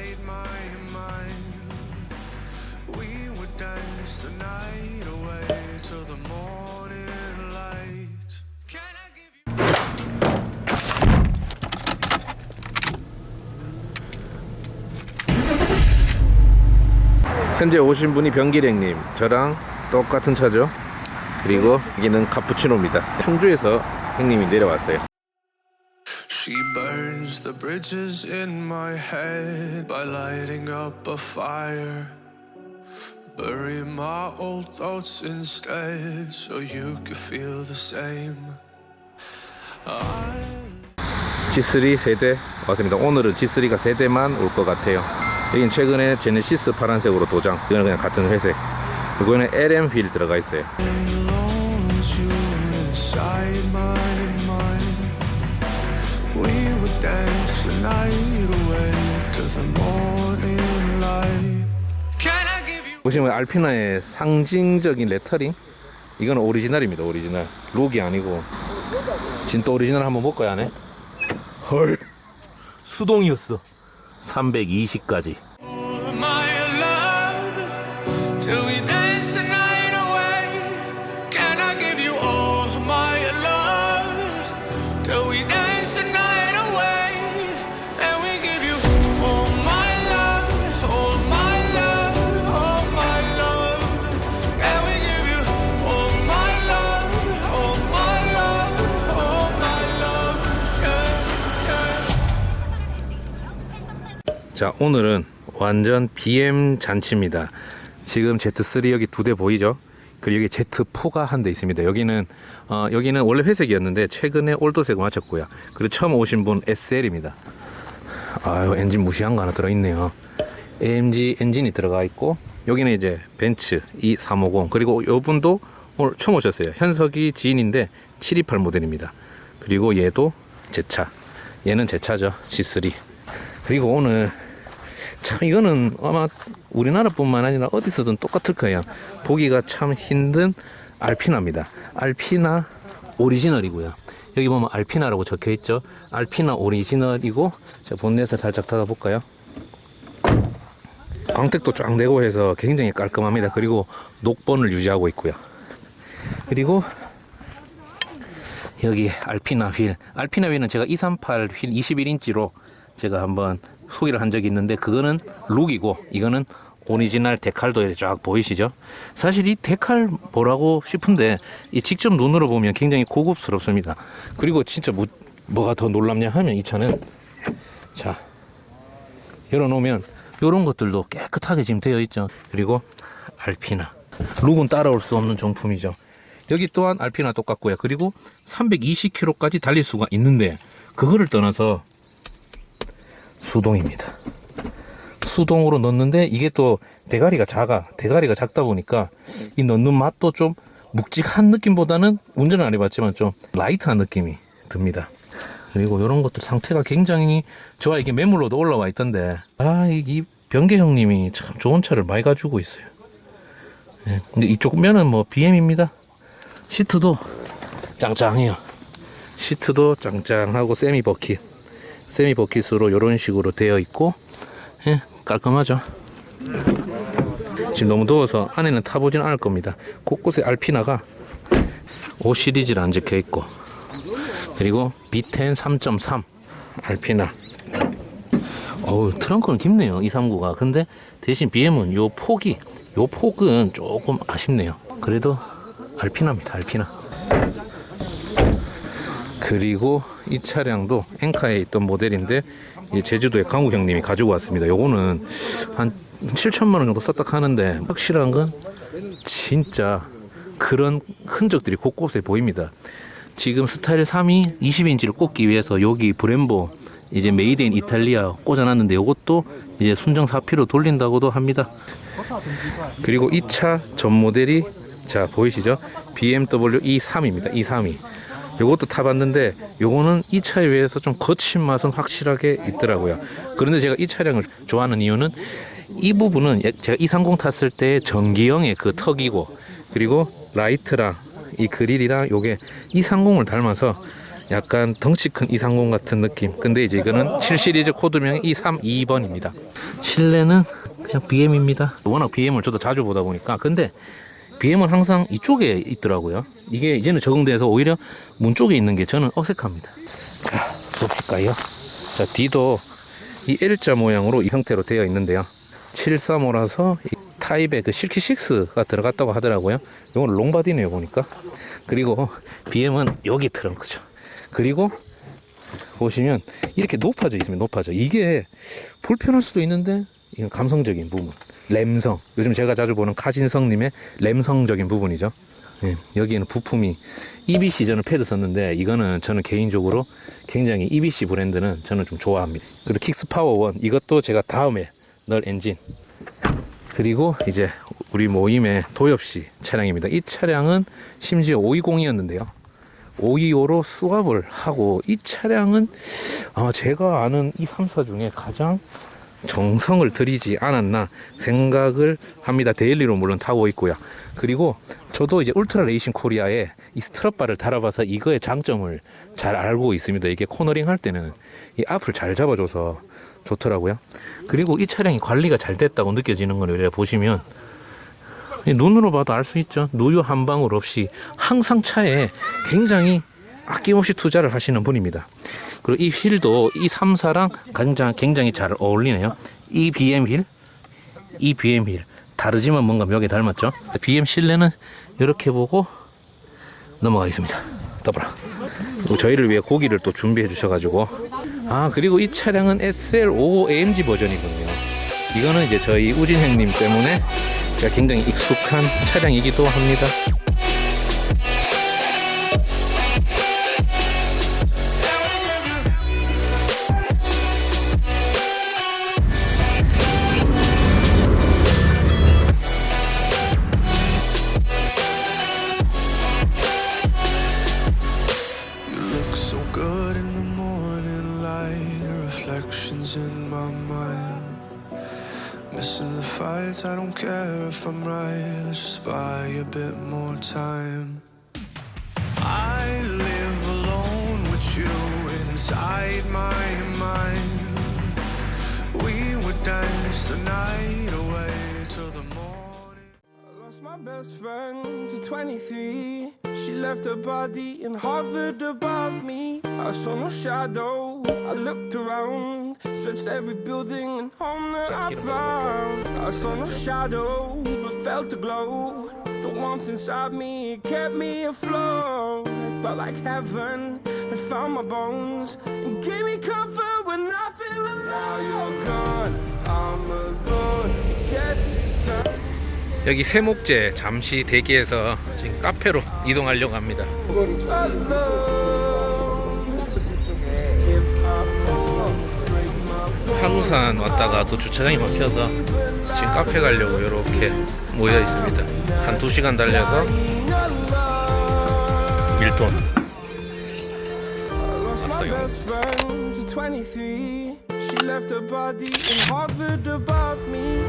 inside my mind. We would dance the night away till the morning light. Can I give you? 현재 오신 분이 병기랭님, 저랑 똑같은 차죠. 그리고 여기는 카푸치노입니다. 충주에서 형님이 내려왔어요. She burns the bridges in my head by lighting up a fire. Bury my old thoughts instead so you could feel the same. G3 세대 왔습니다. 오늘은 G3가 세 대만 올 것 같아요. 여긴 최근에 제네시스 파란색으로 도장. 이거는 그냥 같은 회색. 이거는 LM 휠 들어가 있어요. We would dance the night away to the morning light. Can I give you? 보시면 알피나의 상징적인 레터링. 이거는 오리지널입니다. 오리지널. 록이 아니고. 진짜 오리지널 한번 볼까요, 안에? 헐. 수동이었어. 320까지. 자 오늘은 완전 BM 잔치입니다. 지금 Z3 여기 두 대 보이죠? 그리고 여기 Z4가 한 대 있습니다. 여기는 어, 여기는 원래 회색이었는데 최근에 올도색을 맞췄고요. 그리고 처음 오신 분 SL입니다. 아유 엔진 무시한 거 하나 들어있네요. AMG 엔진이 들어가 있고 여기는 이제 벤츠 E350 그리고 요분도 오늘 처음 오셨어요. 현석이 지인인데 728 모델입니다. 그리고 얘도 제 차 얘는 제 차죠 G3 그리고 오늘 참 이거는 아마 우리나라뿐만 아니라 어디서든 똑같을 거예요. 보기가 참 힘든 알피나입니다. 알피나 오리지널이고요. 여기 보면 알피나라고 적혀 있죠. 알피나 오리지널이고 자 본넷을 살짝 닫아 볼까요? 광택도 쫙 내고 해서 굉장히 깔끔합니다. 그리고 녹번을 유지하고 있고요. 그리고 여기 알피나 휠. 알피나 휠은 제가 238 휠 21인치로 제가 한번 소개를 한 적이 있는데 그거는 룩이고 이거는 오리지널 데칼도 쫙 보이시죠? 사실 이 데칼 뭐라고 싶은데 이 직접 눈으로 보면 굉장히 고급스럽습니다. 그리고 진짜 뭐, 뭐가 더 놀랍냐 하면 이 차는 자 열어놓으면 이런 것들도 깨끗하게 지금 되어 있죠. 그리고 알피나 룩은 따라올 수 없는 정품이죠. 여기 또한 알피나 똑같고요. 그리고 320km까지 달릴 수가 있는데 그거를 떠나서 수동입니다. 수동으로 넣는데 이게 또 대가리가 작아. 대가리가 작다 보니까 이 넣는 맛도 좀 묵직한 느낌보다는 운전을 안 해봤지만 좀 라이트한 느낌이 듭니다. 그리고 이런 것들 상태가 굉장히. 이게 매물로도 올라와 있던데 아, 이, 이 병계 형님이 참 좋은 차를 많이 가지고 있어요. 예, 근데 이쪽 면은 뭐 BM입니다. 시트도 짱짱해요. 시트도 짱짱하고 세미 버킷. 세미 버킷으로 이런 식으로 되어 있고 예, 깔끔하죠. 지금 너무 더워서 안에는 타보진 않을 겁니다. 곳곳에 알피나가 5 시리즈를 적혀 있고 그리고 B10 3.3 알피나 어우 트렁크는 깊네요 239가 근데 대신 BM은 요 폭이 요 폭은 조금 아쉽네요 그래도 알피나입니다 알피나 그리고 이 차량도 엔카에 있던 모델인데 제주도에 강우 형님이 가지고 왔습니다. 요거는 한 7천만 원 정도 썼다 하는데 확실한 건 진짜 그런 흔적들이 곳곳에 보입니다. 지금 스타일 3이 20인치를 꽂기 위해서 여기 브렘보 이제 메이드 인 이탈리아 꽂아놨는데 요것도 이제 순정 4피로 돌린다고도 합니다. 그리고 이 차 전 모델이 자 보이시죠? BMW E3입니다. E32. 요것도 타봤는데 요거는 이 차에 비해서 좀 거친 맛은 확실하게 있더라고요. 그런데 제가 이 차량을 좋아하는 이유는 이 부분은 예- 제가 230 탔을 때 전기형의 그 턱이고 그리고 라이트랑 이 그릴이랑 요게 230을 닮아서 약간 덩치 큰 이상공 같은 느낌. 근데 이제 이거는 7 시리즈 코드명 232번입니다. 실내는 그냥 BM입니다. 워낙 BM을 저도 자주 보다 보니까 근데 BM은 항상 이쪽에 있더라고요. 이게 이제는 적응돼서 오히려 문 쪽에 있는 게 저는 어색합니다. 자, 보실까요? 자, D도 이 L자 모양으로 이 형태로 되어 있는데요. 735라서 타입의 그 실키6가 들어갔다고 하더라고요. 이건 롱바디네요, 보니까. 그리고 BM은 여기 트렁크죠. 그리고 보시면 이렇게 높아져 있습니다. 높아져. 이게 불편할 수도 있는데 이건 감성적인 부분. 램성. 요즘 제가 자주 보는 카진성님의 램성적인 부분이죠. 예, 여기에는 부품이 EBC 저는 패드 썼는데 이거는 저는 개인적으로 굉장히 EBC 브랜드는 저는 좀 좋아합니다. 그리고 킥스 파워 원 이것도 제가 다음에 넣을 엔진. 그리고 이제 우리 모임의 도엽씨 차량입니다. 이 차량은 심지어 520이었는데요. 525로 수압을 하고 이 차량은 아, 제가 아는 이 3사 중에 가장 정성을 들이지 않았나 생각을 합니다. 데일리로 물론 타고 있고요. 그리고 저도 이제 울트라 레이싱 코리아에 이 스트럿바를 달아봐서 이거의 장점을 잘 알고 있습니다. 이게 코너링 할 때는 이 앞을 잘 잡아줘서 좋더라고요. 그리고 이 차량이 관리가 잘 됐다고 느껴지는 거를 보시면 이 눈으로 봐도 알 수 있죠. 누유 한 방울 없이 항상 차에 굉장히 아낌없이 투자를 하시는 분입니다. 그리고 이 휠도 이 3사랑 굉장히, 굉장히 잘 어울리네요. 이 BM 휠, 이 BM 휠. 다르지만 뭔가 묘하게 닮았죠. BM 실내는 이렇게 보고 넘어가겠습니다. 더불어. 또 저희를 위해 고기를 또 준비해 주셔가지고. 아, 그리고 이 차량은 SL55 AMG 버전이군요. 이거는 이제 저희 우진 형님 때문에 제가 굉장히 익숙한 차량이기도 합니다. Reflections in my mind. Missing the fights, I don't care if I'm right. Let's just buy a bit more time. I live alone with you inside my mind. We would dance the night away till the morning. I lost my best friend to 23. She left her body and hovered above me. I saw no shadow. I looked around, searched every building and home that I found. I saw no shadow, but felt a glow. The warmth inside me kept me afloat. It felt like heaven had found my bones and gave me comfort when I feel alone. Now you're gone, I'm alone. 여기 세목재 잠시 대기해서 지금 카페로 이동하려고 합니다. 한우산 왔다가 또 주차장이 막혀서 지금 카페 가려고 이렇게 모여 있습니다. 한두 시간 달려서 밀톤. 왔어요. best friend to 23. She left her body and hovered above me.